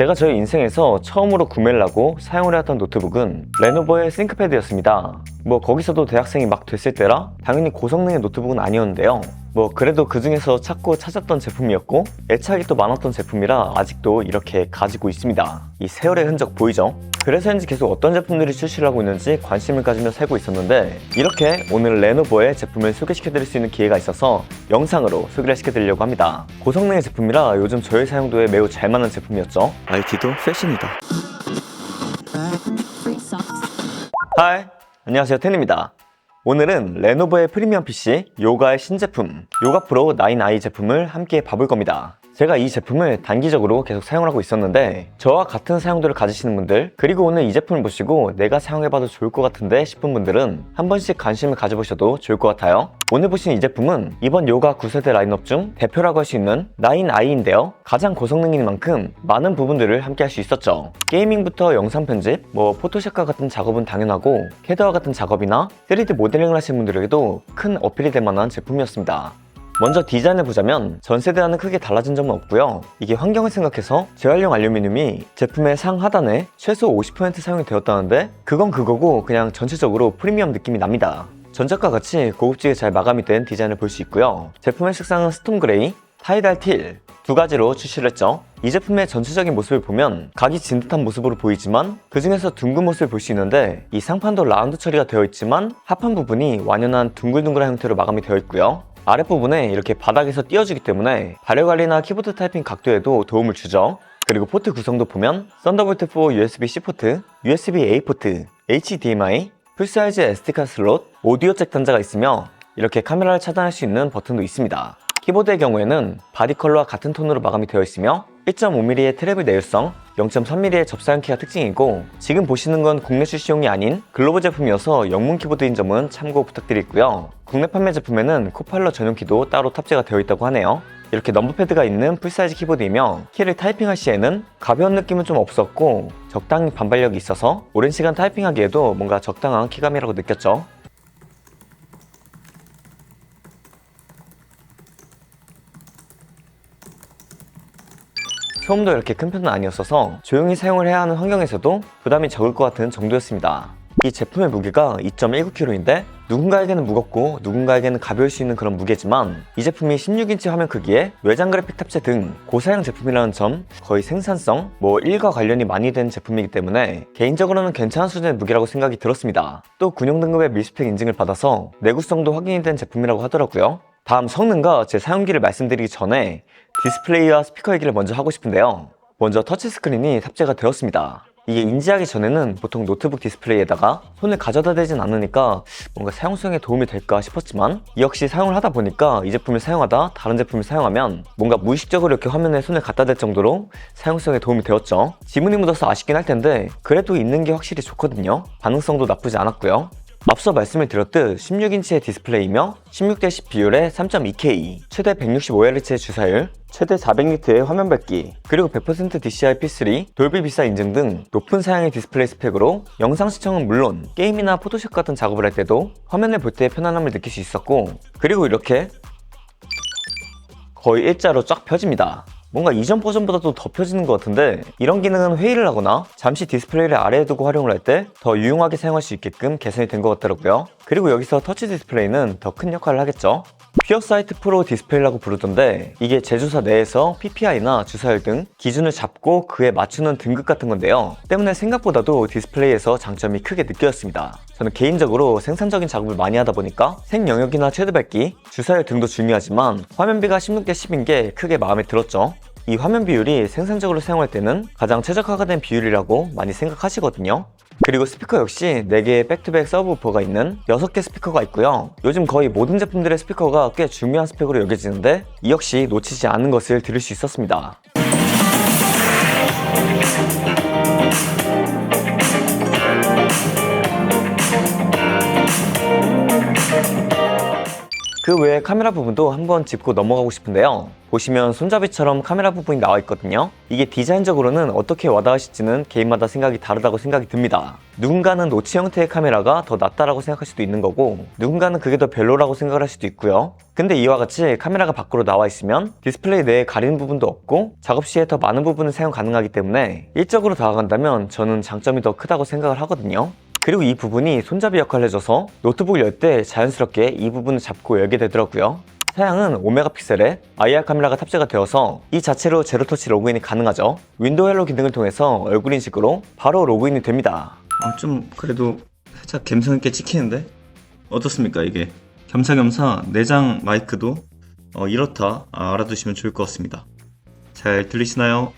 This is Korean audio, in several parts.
제가 저희 인생에서 처음으로 구매를 하고 사용을 해왔던 노트북은 레노버의 싱크패드였습니다. 뭐 거기서도 대학생이 막 됐을 때라 당연히 고성능의 노트북은 아니었는데요. 뭐 그래도 그 중에서 찾고 찾았던 제품이었고 애착이 또 많았던 제품이라 아직도 이렇게 가지고 있습니다. 이 세월의 흔적 보이죠? 그래서인지 계속 어떤 제품들이 출시를 하고 있는지 관심을 가지며 살고 있었는데 이렇게 오늘 레노버의 제품을 소개시켜드릴 수 있는 기회가 있어서 영상으로 소개를 시켜드리려고 합니다. 고성능의 제품이라 요즘 저의 사용도에 매우 잘 맞는 제품이었죠. IT도 패션이다. 하이, 안녕하세요 텐입니다. 오늘은 레노버의 프리미엄 PC 요가의 신제품 요가 프로 9i 제품을 함께 봐볼 겁니다. 제가 이 제품을 단기적으로 계속 사용을 하고 있었는데 저와 같은 사용도를 가지시는 분들 그리고 오늘 이 제품을 보시고 내가 사용해봐도 좋을 것 같은데 싶은 분들은 한 번씩 관심을 가져보셔도 좋을 것 같아요. 오늘 보신 이 제품은 이번 요가 9세대 라인업 중 대표라고 할 수 있는 9i인데요. 가장 고성능인 만큼 많은 부분들을 함께 할 수 있었죠. 게이밍부터 영상 편집, 뭐 포토샵과 같은 작업은 당연하고 캐드와 같은 작업이나 3D 모델링을 하시는 분들에게도 큰 어필이 될 만한 제품이었습니다. 먼저 디자인을 보자면 전 세대와는 크게 달라진 점은 없고요. 이게 환경을 생각해서 재활용 알루미늄이 제품의 상 하단에 최소 50% 사용이 되었다는데 그건 그거고 그냥 전체적으로 프리미엄 느낌이 납니다. 전작과 같이 고급지게 잘 마감이 된 디자인을 볼 수 있고요. 제품의 색상은 스톤 그레이, 타이달 틸 두 가지로 출시를 했죠. 이 제품의 전체적인 모습을 보면 각이 진 듯한 모습으로 보이지만 그 중에서 둥근 모습을 볼 수 있는데 이 상판도 라운드 처리가 되어 있지만 하판 부분이 완연한 둥글둥글한 형태로 마감이 되어 있고요. 아랫부분에 이렇게 바닥에서 띄어주기 때문에 발열 관리나 키보드 타이핑 각도에도 도움을 주죠. 그리고 포트 구성도 보면 썬더볼트 4 USB-C 포트, USB-A 포트, HDMI, 풀사이즈 SD카드 슬롯, 오디오 잭 단자가 있으며 이렇게 카메라를 차단할 수 있는 버튼도 있습니다. 키보드의 경우에는 바디 컬러와 같은 톤으로 마감이 되어 있으며 1.5mm의 트래블 내열성, 0.3mm의 접사형 키가 특징이고 지금 보시는 건 국내 출시용이 아닌 글로벌 제품이어서 영문 키보드인 점은 참고 부탁드리고요. 국내 판매 제품에는 코팔러 전용 키도 따로 탑재가 되어 있다고 하네요. 이렇게 넘버패드가 있는 풀사이즈 키보드이며 키를 타이핑할 시에는 가벼운 느낌은 좀 없었고 적당히 반발력이 있어서 오랜 시간 타이핑하기에도 뭔가 적당한 키감이라고 느꼈죠. 소음도 이렇게 큰 편은 아니었어서 조용히 사용을 해야 하는 환경에서도 부담이 적을 것 같은 정도였습니다. 이 제품의 무게가 2.19kg인데 누군가에게는 무겁고 누군가에게는 가벼울 수 있는 그런 무게지만 이 제품이 16인치 화면 크기에 외장 그래픽 탑재 등 고사양 제품이라는 점 거의 생산성, 뭐 일과 관련이 많이 된 제품이기 때문에 개인적으로는 괜찮은 수준의 무게라고 생각이 들었습니다. 또 군용 등급의 밀스펙 인증을 받아서 내구성도 확인이 된 제품이라고 하더라고요. 다음 성능과 제 사용기를 말씀드리기 전에 디스플레이와 스피커 얘기를 먼저 하고 싶은데요. 먼저 터치스크린이 탑재가 되었습니다. 이게 인지하기 전에는 보통 노트북 디스플레이에다가 손을 가져다 대진 않으니까 뭔가 사용성에 도움이 될까 싶었지만 역시 사용을 하다 보니까 이 제품을 사용하다 다른 제품을 사용하면 뭔가 무의식적으로 이렇게 화면에 손을 갖다 댈 정도로 사용성에 도움이 되었죠. 지문이 묻어서 아쉽긴 할 텐데 그래도 있는 게 확실히 좋거든요. 반응성도 나쁘지 않았고요. 앞서 말씀을 드렸듯 16인치의 디스플레이며 16대 10 비율의 3.2K, 최대 165Hz의 주사율, 최대 400니트의 화면 밝기, 그리고 100% DCI-P3, 돌비 비사 인증 등 높은 사양의 디스플레이 스펙으로 영상 시청은 물론 게임이나 포토샵 같은 작업을 할 때도 화면을 볼 때의 편안함을 느낄 수 있었고 그리고 이렇게 거의 일자로 쫙 펴집니다. 뭔가 이전 버전보다도 더 펴지는 것 같은데 이런 기능은 회의를 하거나 잠시 디스플레이를 아래에 두고 활용을 할 때 더 유용하게 사용할 수 있게끔 개선이 된 것 같더라고요. 그리고 여기서 터치 디스플레이는 더 큰 역할을 하겠죠. 퓨어사이트 프로 디스플레이라고 부르던데 이게 제조사 내에서 PPI나 주사율 등 기준을 잡고 그에 맞추는 등급 같은 건데요. 때문에 생각보다도 디스플레이에서 장점이 크게 느껴졌습니다. 저는 개인적으로 생산적인 작업을 많이 하다 보니까 생 영역이나 최대 밝기, 주사율 등도 중요하지만 화면비가 16대 10인 게 크게 마음에 들었죠. 이 화면 비율이 생산적으로 사용할 때는 가장 최적화가 된 비율이라고 많이 생각하시거든요. 그리고 스피커 역시 4개의 백투백 서브우퍼가 있는 6개 스피커가 있고요. 요즘 거의 모든 제품들의 스피커가 꽤 중요한 스펙으로 여겨지는데 이 역시 놓치지 않은 것을 들을 수 있었습니다. 그그 외에 카메라 부분도 한번 짚고 넘어가고 싶은데요. 보시면 손잡이처럼 카메라 부분이 나와 있거든요. 이게 디자인적으로는 어떻게 와닿으실지는 개인마다 생각이 다르다고 생각이 듭니다. 누군가는 노치 형태의 카메라가 더 낫다라고 생각할 수도 있는 거고 누군가는 그게 더 별로라고 생각을 할 수도 있고요. 근데 이와 같이 카메라가 밖으로 나와 있으면 디스플레이 내에 가리는 부분도 없고 작업 시에 더 많은 부분을 사용 가능하기 때문에 일적으로 다가간다면 저는 장점이 더 크다고 생각을 하거든요. 그리고 이 부분이 손잡이 역할을 해줘서 노트북을 열 때 자연스럽게 이 부분을 잡고 열게 되더라고요. 사양은 5메가픽셀의 IR 카메라가 탑재가 되어서 이 자체로 제로터치 로그인이 가능하죠. 윈도우 헬로 기능을 통해서 얼굴 인식으로 바로 로그인이 됩니다. 아, 좀 그래도 살짝 감성 있게 찍히는데 어떻습니까 이게 겸사겸사 내장 마이크도 어, 이렇다 아, 알아두시면 좋을 것 같습니다 잘 들리시나요?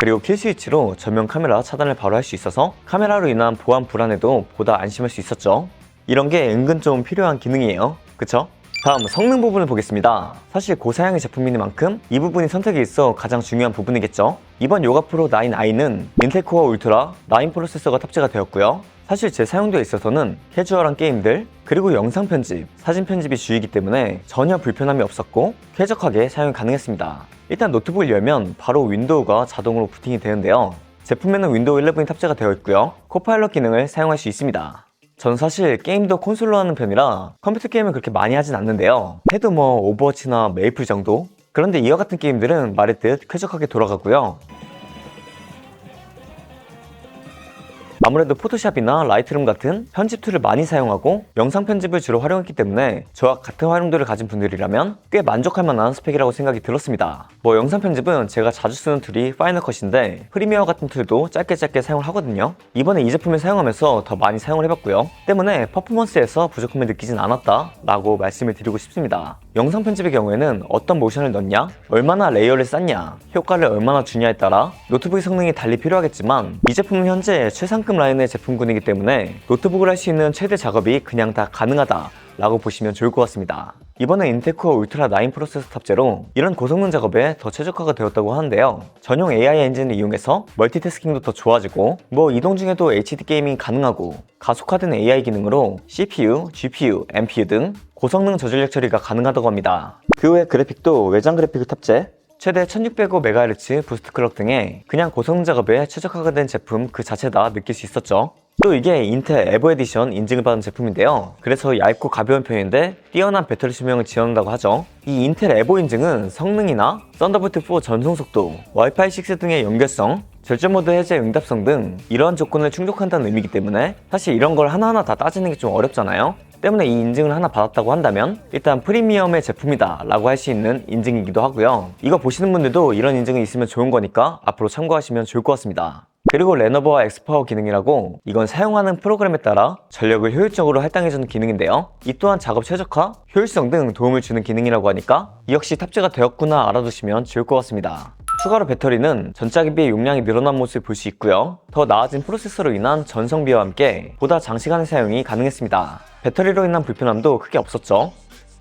그리고 킬 스위치로 전면 카메라 차단을 바로 할 수 있어서 카메라로 인한 보안 불안에도 보다 안심할 수 있었죠. 이런 게 은근 좀 필요한 기능이에요. 그쵸? 다음 성능 부분을 보겠습니다. 사실 고사양의 제품이니만큼 이 부분이 선택에 있어 가장 중요한 부분이겠죠. 이번 요가 프로 9i는 인텔 코어 울트라 9 프로세서가 탑재가 되었고요. 사실 제 사용도에 있어서는 캐주얼한 게임들 그리고 영상 편집, 사진 편집이 주이기 때문에 전혀 불편함이 없었고 쾌적하게 사용이 가능했습니다. 일단 노트북을 열면 바로 윈도우가 자동으로 부팅이 되는데요. 제품에는 윈도우 11이 탑재가 되어 있고요. 코파일럿 기능을 사용할 수 있습니다. 전 사실 게임도 콘솔로 하는 편이라 컴퓨터 게임을 그렇게 많이 하진 않는데요. 해도 뭐 오버워치나 메이플 정도? 그런데 이와 같은 게임들은 말했듯 쾌적하게 돌아가고요. 아무래도 포토샵이나 라이트룸 같은 편집 툴을 많이 사용하고 영상 편집을 주로 활용했기 때문에 저와 같은 활용도를 가진 분들이라면 꽤 만족할 만한 스펙이라고 생각이 들었습니다. 뭐 영상 편집은 제가 자주 쓰는 툴이 파이널 컷인데 프리미어 같은 툴도 짧게 짧게 사용을 하거든요. 이번에 이 제품을 사용하면서 더 많이 사용을 해봤고요. 때문에 퍼포먼스에서 부족함을 느끼진 않았다 라고 말씀을 드리고 싶습니다. 영상 편집의 경우에는 어떤 모션을 넣냐, 얼마나 레이어를 쌓냐, 효과를 얼마나 주냐에 따라 노트북의 성능이 달리 필요하겠지만 이 제품은 현재 최상급 라인의 제품군이기 때문에 노트북을 할 수 있는 최대 작업이 그냥 다 가능하다 라고 보시면 좋을 것 같습니다. 이번에 인텔코어 울트라 9 프로세서 탑재로 이런 고성능 작업에 더 최적화가 되었다고 하는데요. 전용 AI 엔진을 이용해서 멀티태스킹도 더 좋아지고 뭐 이동 중에도 HD 게이밍이 가능하고 가속화된 AI 기능으로 CPU, GPU, NPU 등 고성능 저전력 처리가 가능하다고 합니다. 그 외 그래픽도 외장 그래픽을 탑재, 최대 1605MHz 부스트 클럭 등의 그냥 고성능 작업에 최적화가 된 제품 그 자체다 느낄 수 있었죠. 또 이게 인텔 에버 에디션 인증을 받은 제품인데요. 그래서 얇고 가벼운 편인데 뛰어난 배터리 수명을 지원한다고 하죠. 이 인텔 에버 인증은 성능이나 썬더볼트 4 전송 속도, 와이파이 6 등의 연결성, 절전 모드 해제 응답성 등 이러한 조건을 충족한다는 의미이기 때문에 사실 이런 걸 하나하나 다 따지는 게 좀 어렵잖아요. 때문에 이 인증을 하나 받았다고 한다면 일단 프리미엄의 제품이다 라고 할 수 있는 인증이기도 하고요. 이거 보시는 분들도 이런 인증이 있으면 좋은 거니까 앞으로 참고하시면 좋을 것 같습니다. 그리고 레노버와 엑스파워 기능이라고 이건 사용하는 프로그램에 따라 전력을 효율적으로 할당해주는 기능인데요. 이 또한 작업 최적화, 효율성 등 도움을 주는 기능이라고 하니까 이 역시 탑재가 되었구나 알아두시면 좋을 것 같습니다. 추가로 배터리는 전작에 비해 용량이 늘어난 모습을 볼 수 있고요. 더 나아진 프로세서로 인한 전성비와 함께 보다 장시간의 사용이 가능했습니다. 배터리로 인한 불편함도 크게 없었죠.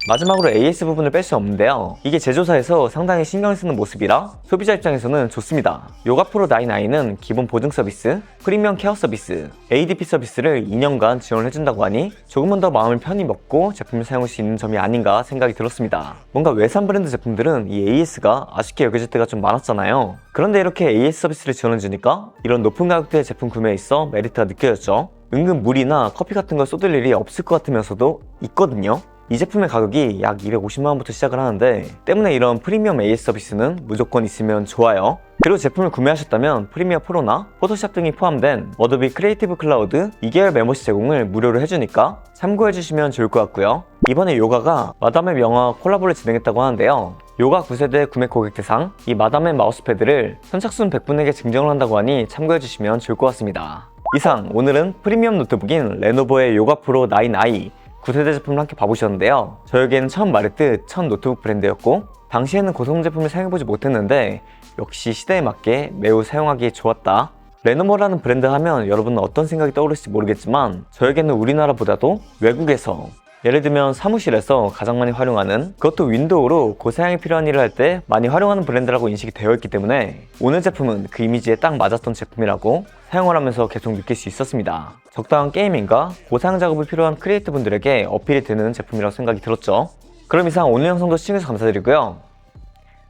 마지막으로 AS 부분을 뺄 수 없는데요. 이게 제조사에서 상당히 신경을 쓰는 모습이라 소비자 입장에서는 좋습니다. 요가 프로 9i는 기본 보증 서비스, 프리미엄 케어 서비스, ADP 서비스를 2년간 지원을 해준다고 하니 조금은 더 마음을 편히 먹고 제품을 사용할 수 있는 점이 아닌가 생각이 들었습니다. 뭔가 외산 브랜드 제품들은 이 AS가 아쉽게 여겨질 때가 좀 많았잖아요. 그런데 이렇게 AS 서비스를 지원해주니까 이런 높은 가격대의 제품 구매에 있어 메리트가 느껴졌죠. 은근 물이나 커피 같은 걸 쏟을 일이 없을 것 같으면서도 있거든요. 이 제품의 가격이 약 250만원부터 시작을 하는데 때문에 이런 프리미엄 AS 서비스는 무조건 있으면 좋아요. 그리고 제품을 구매하셨다면 프리미어 프로나 포토샵 등이 포함된 어도비 크리에이티브 클라우드 2개월 멤버십 제공을 무료로 해주니까 참고해주시면 좋을 것 같고요. 이번에 요가가 마담의 명화 콜라보를 진행했다고 하는데요. 요가 9세대 구매 고객 대상 이 마담의 마우스패드를 선착순 100분에게 증정을 한다고 하니 참고해주시면 좋을 것 같습니다. 이상 오늘은 프리미엄 노트북인 레노버의 요가 프로 9i 9세대 제품을 함께 봐보셨는데요. 저에게는 처음 말했듯 첫 노트북 브랜드였고 당시에는 고성 제품을 사용해보지 못했는데 역시 시대에 맞게 매우 사용하기 좋았다. 레노버라는 브랜드 하면 여러분은 어떤 생각이 떠오를지 모르겠지만 저에게는 우리나라보다도 외국에서 예를 들면 사무실에서 가장 많이 활용하는 그것도 윈도우로 고사양이 필요한 일을 할 때 많이 활용하는 브랜드라고 인식이 되어 있기 때문에 오늘 제품은 그 이미지에 딱 맞았던 제품이라고 사용을 하면서 계속 느낄 수 있었습니다. 적당한 게이밍과 고사양 작업이 필요한 크리에이터 분들에게 어필이 되는 제품이라고 생각이 들었죠. 그럼 이상 오늘 영상도 시청해주셔서 감사드리고요.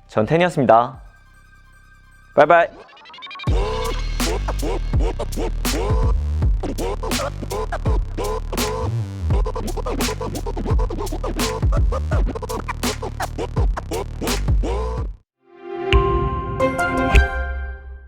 전 텐이었습니다. 바이바이.